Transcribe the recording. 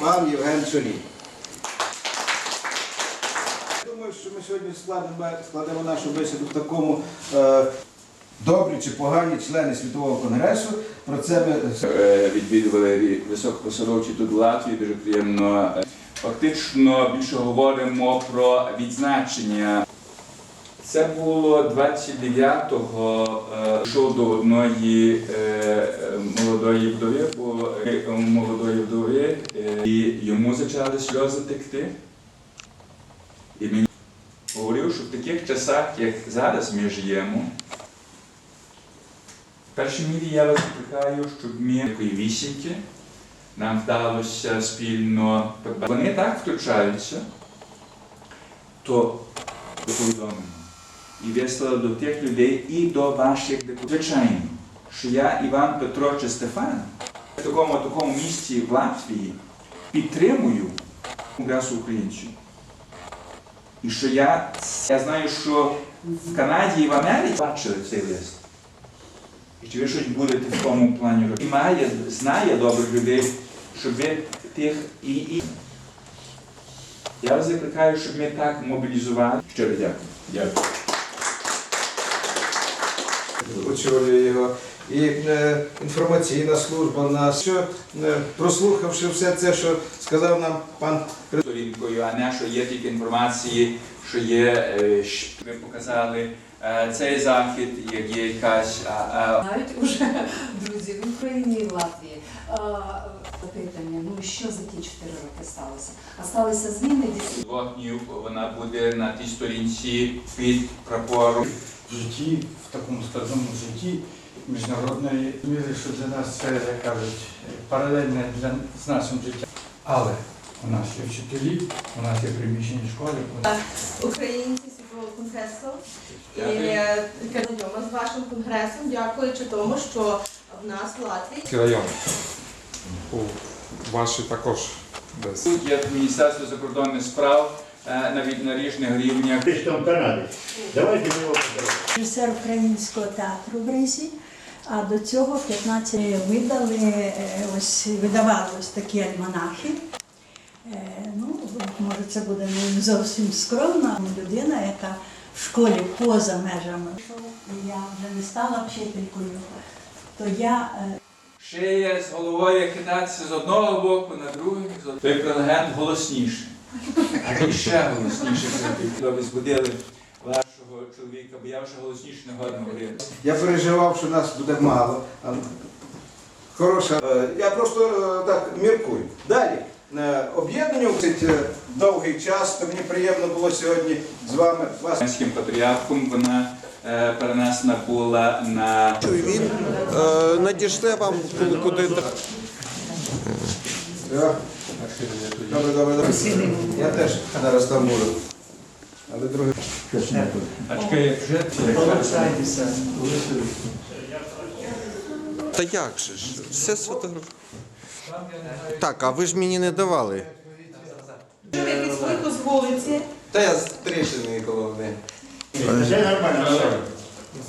Пан Євген Шолій. Думаю, що ми сьогодні складемо нашу бесіду в такому е, добрі чи погані члени Світового конгресу. Про це ми Е, відвідували високопосадовці тут в Латвії, дуже приємно. Е, Фактично більше говоримо про відзначення. Це було 29-го, е, йшов до одної е, е, молодої вдови, бо е, молодої вдови, е, і йому почали сльози текти. І мені говорив, що в таких часах, як зараз ми живемо, першій мірі я вас закликаю, щоб ми такої вісімки нам вдалося спільно. Вони так втручаються, то повідомимо. І вислали до тих людей і до ваших депутатів. Звичайно, що я, Іван Петро чи Стефан, в такому такому місці в Латвії підтримую Конгресу українців. І що я, я знаю, що в Канаді і в Америці бачили цей лист. І ви щось будете в тому плані робити? І має, знає добрих людей, щоб ви тих і, і. Я вас закликаю, щоб ми так мобілізували. Щиро дякую. Дякую. Очолює його. І е, інформаційна служба в нас, що е, прослухавши все це, що сказав нам пан Сторінкою, а не що є тільки інформації, що є, е, щ- показали цей захід, як є якась. а- а, Знають уже друзі в Україні і в Латвії. А, Запитання, ну і що за ті чотири роки сталося? А сталися зміни. Двох днів вона буде на тій сторінці під прапором. В житті, в такому складному житті міжнародної міри, що для нас це, як кажуть, паралельне для, з нашим життям. Але у нас є вчителі, у нас є приміщення школи. нас українці світового конгресу і е, знайома з вашим конгресом, дякуючи тому, що в нас в Латвії Ці райони. У ваші також десь. Тут є Міністерство закордонних справ навіть на різних рівнях. Ти ж там Канади. Давайте ми його режисер українського театру в Ризі. А до цього 15 видали е, ось видавали ось такі альманахи. Е, Ну, може, це буде не зовсім скромна людина, яка в школі поза межами. Я вже не стала вчителькою, то я е, Шия з головою кидатися з одного боку на другий. Той прелегент голосніше. А ще голосніше кричить. Ви збудили вашого чоловіка, бо я вже голосніше не годен говорити. Я переживав, що нас буде мало. Хороша. Е, Я просто е, так міркую. Далі. Е, Об'єднання досить довгий час, то мені приємно було сьогодні з вами вас. Українським патріархом вона перенесена була на Він надішле вам куди Добре, добре, добре. Я теж зараз там буду. Але друге. Вже повертайтеся. Та як же ж? Все сфотографував. Так, а ви ж мені не давали. Та я з Тришини головне. Все нормально. все.